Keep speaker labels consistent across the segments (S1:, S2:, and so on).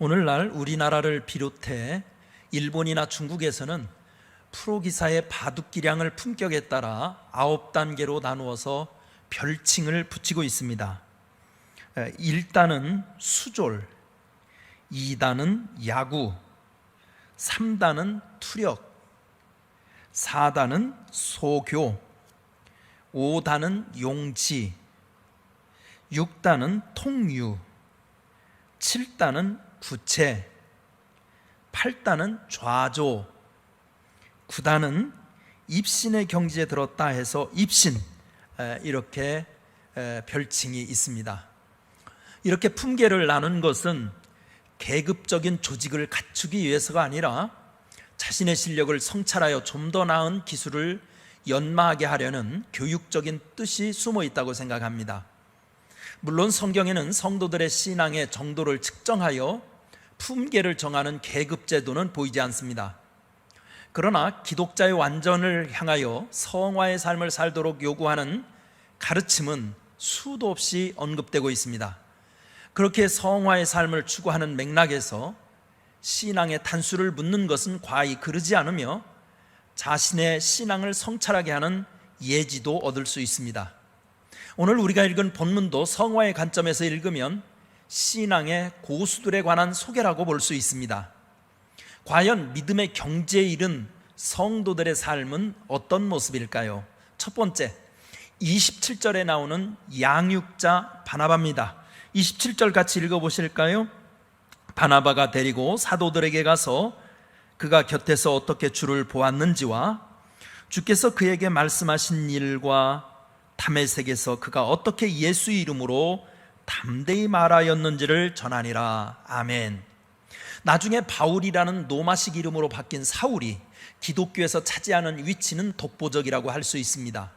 S1: 오늘날 우리나라를 비롯해 일본이나 중국에서는 프로기사의 바둑기량을 품격에 따라 아홉 단계로 나누어서 별칭을 붙이고 있습니다. 1단은 수졸, 2단은 야구, 3단은 투력, 4단은 소교, 5단은 용지, 6단은 통유, 7단은 부채, 8단은 좌조, 9단은 입신의 경지에 들었다 해서 입신 에, 이렇게 에, 별칭이 있습니다. 이렇게 품계를 나눈 것은 계급적인 조직을 갖추기 위해서가 아니라 자신의 실력을 성찰하여 좀 더 나은 기술을 연마하게 하려는 교육적인 뜻이 숨어 있다고 생각합니다. 물론 성경에는 성도들의 신앙의 정도를 측정하여 품계를 정하는 계급 제도는 보이지 않습니다. 그러나 기독자의 완전을 향하여 성화의 삶을 살도록 요구하는 가르침은 수도 없이 언급되고 있습니다. 그렇게 성화의 삶을 추구하는 맥락에서 신앙의 단수를 묻는 것은 과히 그르지 않으며 자신의 신앙을 성찰하게 하는 예지도 얻을 수 있습니다. 오늘 우리가 읽은 본문도 성화의 관점에서 읽으면 신앙의 고수들에 관한 소개라고 볼 수 있습니다. 과연 믿음의 경지에 이른 성도들의 삶은 어떤 모습일까요? 첫 번째, 27절에 나오는 양육자 바나바입니다. 27절 같이 읽어보실까요? 바나바가 데리고 사도들에게 가서 그가 곁에서 어떻게 주를 보았는지와 주께서 그에게 말씀하신 일과 담에색에서 그가 어떻게 예수 이름으로 담대히 말하였는지를 전하니라. 아멘. 나중에 바울이라는 노마식 이름으로 바뀐 사울이 기독교에서 차지하는 위치는 독보적이라고 할 수 있습니다.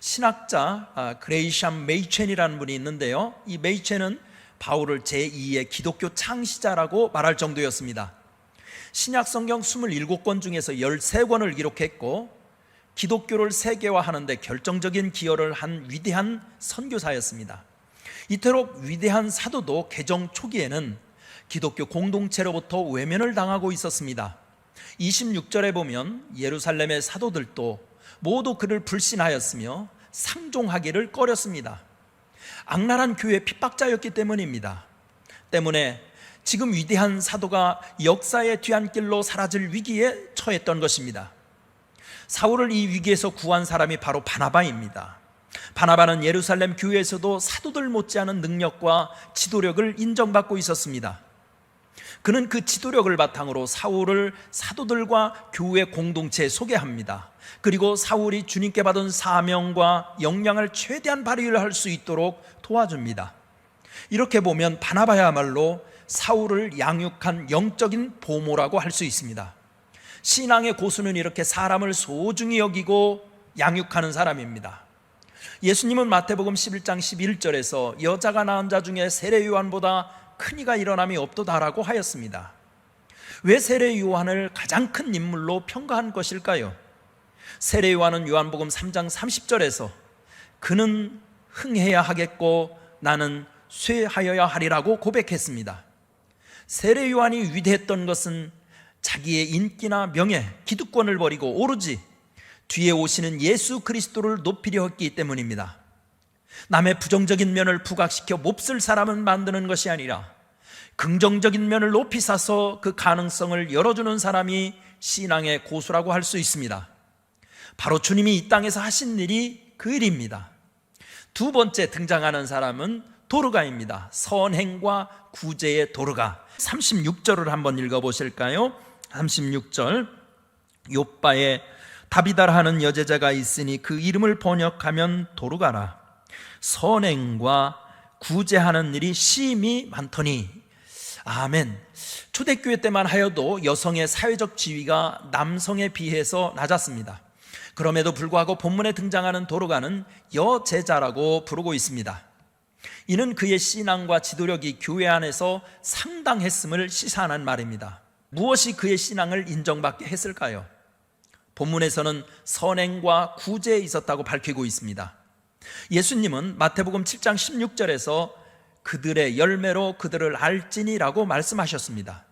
S1: 신학자 아, 그레이샴 메이첸이라는 분이 있는데요. 이 메이첸은 바울을 제2의 기독교 창시자라고 말할 정도였습니다. 신약 성경 27권 중에서 13권을 기록했고 기독교를 세계화하는데 결정적인 기여를 한 위대한 선교사였습니다. 이토록 위대한 사도도 개정 초기에는 기독교 공동체로부터 외면을 당하고 있었습니다. 26절에 보면 예루살렘의 사도들도 모두 그를 불신하였으며 상종하기를 꺼렸습니다. 악랄한 교회 핍박자였기 때문입니다. 때문에 지금 위대한 사도가 역사의 뒤안길로 사라질 위기에 처했던 것입니다. 사울을 이 위기에서 구한 사람이 바로 바나바입니다. 바나바는 예루살렘 교회에서도 사도들 못지않은 능력과 지도력을 인정받고 있었습니다. 그는 그 지도력을 바탕으로 사울을 사도들과 교회 공동체에 소개합니다. 그리고 사울이 주님께 받은 사명과 역량을 최대한 발휘할 수 있도록 도와줍니다. 이렇게 보면 바나바야말로 사울을 양육한 영적인 보모라고 할 수 있습니다. 신앙의 고수는 이렇게 사람을 소중히 여기고 양육하는 사람입니다. 예수님은 마태복음 11장 11절에서 여자가 낳은 자 중에 세례 요한보다 큰 이가 일어남이 없도다라고 하였습니다. 왜 세례 요한을 가장 큰 인물로 평가한 것일까요? 세례 요한은 요한복음 3장 30절에서 그는 흥해야 하겠고 나는 쇠하여야 하리라고 고백했습니다. 세례 요한이 위대했던 것은 자기의 인기나 명예, 기득권을 버리고 오로지 뒤에 오시는 예수 그리스도를 높이려 했기 때문입니다. 남의 부정적인 면을 부각시켜 몹쓸 사람을 만드는 것이 아니라 긍정적인 면을 높이 사서 그 가능성을 열어주는 사람이 신앙의 고수라고 할 수 있습니다. 바로 주님이 이 땅에서 하신 일이 그 일입니다. 두 번째 등장하는 사람은 도르가입니다. 선행과 구제의 도르가. 36절을 한번 읽어보실까요? 36절. 요빠에 다비다라 하는 여제자가 있으니 그 이름을 번역하면 도르가라. 선행과 구제하는 일이 심히 많더니 아멘. 초대교회 때만 하여도 여성의 사회적 지위가 남성에 비해서 낮았습니다. 그럼에도 불구하고 본문에 등장하는 도로가는 여제자라고 부르고 있습니다. 이는 그의 신앙과 지도력이 교회 안에서 상당했음을 시사하는 말입니다. 무엇이 그의 신앙을 인정받게 했을까요? 본문에서는 선행과 구제에 있었다고 밝히고 있습니다. 예수님은 마태복음 7장 16절에서 그들의 열매로 그들을 알지니라고 말씀하셨습니다.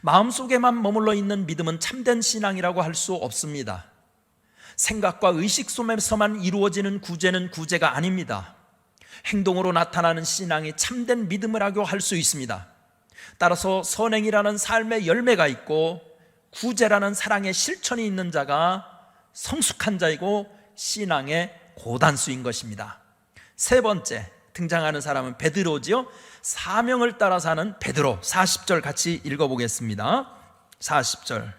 S1: 마음속에만 머물러 있는 믿음은 참된 신앙이라고 할 수 없습니다. 생각과 의식 속에서만 이루어지는 구제는 구제가 아닙니다. 행동으로 나타나는 신앙이 참된 믿음이라고 할 수 있습니다. 따라서 선행이라는 삶의 열매가 있고 구제라는 사랑의 실천이 있는 자가 성숙한 자이고 신앙의 고단수인 것입니다. 세 번째 등장하는 사람은 베드로지요. 사명을 따라 사는 베드로 40절 같이 읽어 보겠습니다. 40절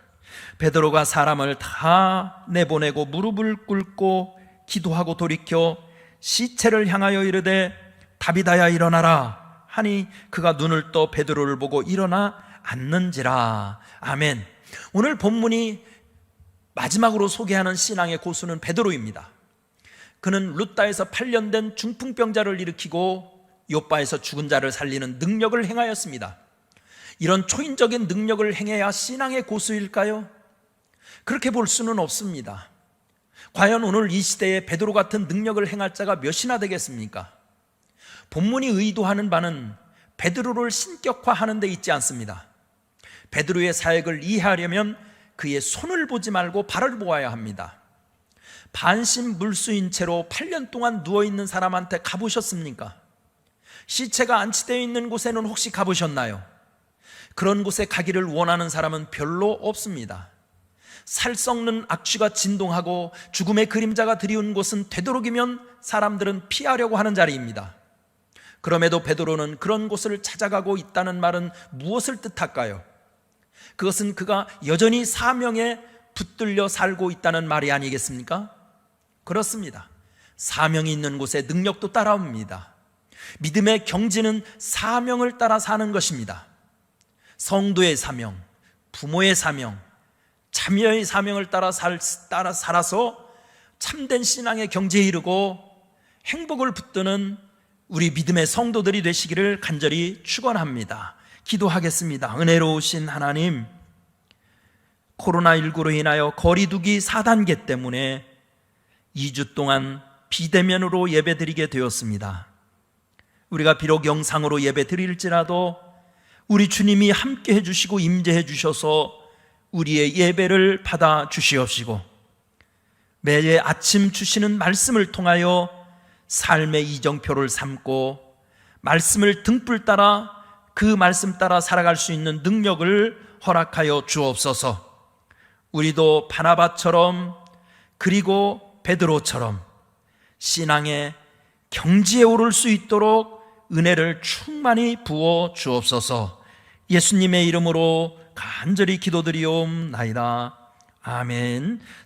S1: 베드로가 사람을 다 내보내고 무릎을 꿇고 기도하고 돌이켜 시체를 향하여 이르되 다비다야 일어나라 하니 그가 눈을 떠 베드로를 보고 일어나 앉는지라 아멘 오늘 본문이 마지막으로 소개하는 신앙의 고수는 베드로입니다 그는 루따에서 8년 된 중풍병자를 일으키고 요바에서 죽은 자를 살리는 능력을 행하였습니다 이런 초인적인 능력을 행해야 신앙의 고수일까요? 그렇게 볼 수는 없습니다. 과연 오늘 이 시대에 베드로 같은 능력을 행할 자가 몇이나 되겠습니까? 본문이 의도하는 바는 베드로를 신격화하는 데 있지 않습니다. 베드로의 사역을 이해하려면 그의 손을 보지 말고 발을 보아야 합니다. 반신 물수인 채로 8년 동안 누워 있는 사람한테 가보셨습니까? 시체가 안치되어 있는 곳에는 혹시 가보셨나요? 그런 곳에 가기를 원하는 사람은 별로 없습니다. 살 썩는 악취가 진동하고 죽음의 그림자가 드리운 곳은 되도록이면 사람들은 피하려고 하는 자리입니다. 그럼에도 베드로는 그런 곳을 찾아가고 있다는 말은 무엇을 뜻할까요? 그것은 그가 여전히 사명에 붙들려 살고 있다는 말이 아니겠습니까? 그렇습니다. 사명이 있는 곳에 능력도 따라옵니다. 믿음의 경지는 사명을 따라 사는 것입니다. 성도의 사명, 부모의 사명, 자녀의 사명을 따라, 살, 따라 살아서 참된 신앙의 경지에 이르고 행복을 붙드는 우리 믿음의 성도들이 되시기를 간절히 축원합니다. 기도하겠습니다. 은혜로우신 하나님, 코로나19로 인하여 거리두기 4단계 때문에 2주 동안 비대면으로 예배드리게 되었습니다. 우리가 비록 영상으로 예배 드릴지라도 우리 주님이 함께 해주시고 임재해 주셔서 우리의 예배를 받아 주시옵시고 매일 아침 주시는 말씀을 통하여 삶의 이정표를 삼고 말씀을 등불 따라 그 말씀 따라 살아갈 수 있는 능력을 허락하여 주옵소서. 우리도 바나바처럼 그리고 베드로처럼 신앙의 경지에 오를 수 있도록 은혜를 충만히 부어 주옵소서. 예수님의 이름으로 간절히 기도드리옵나이다. 아멘.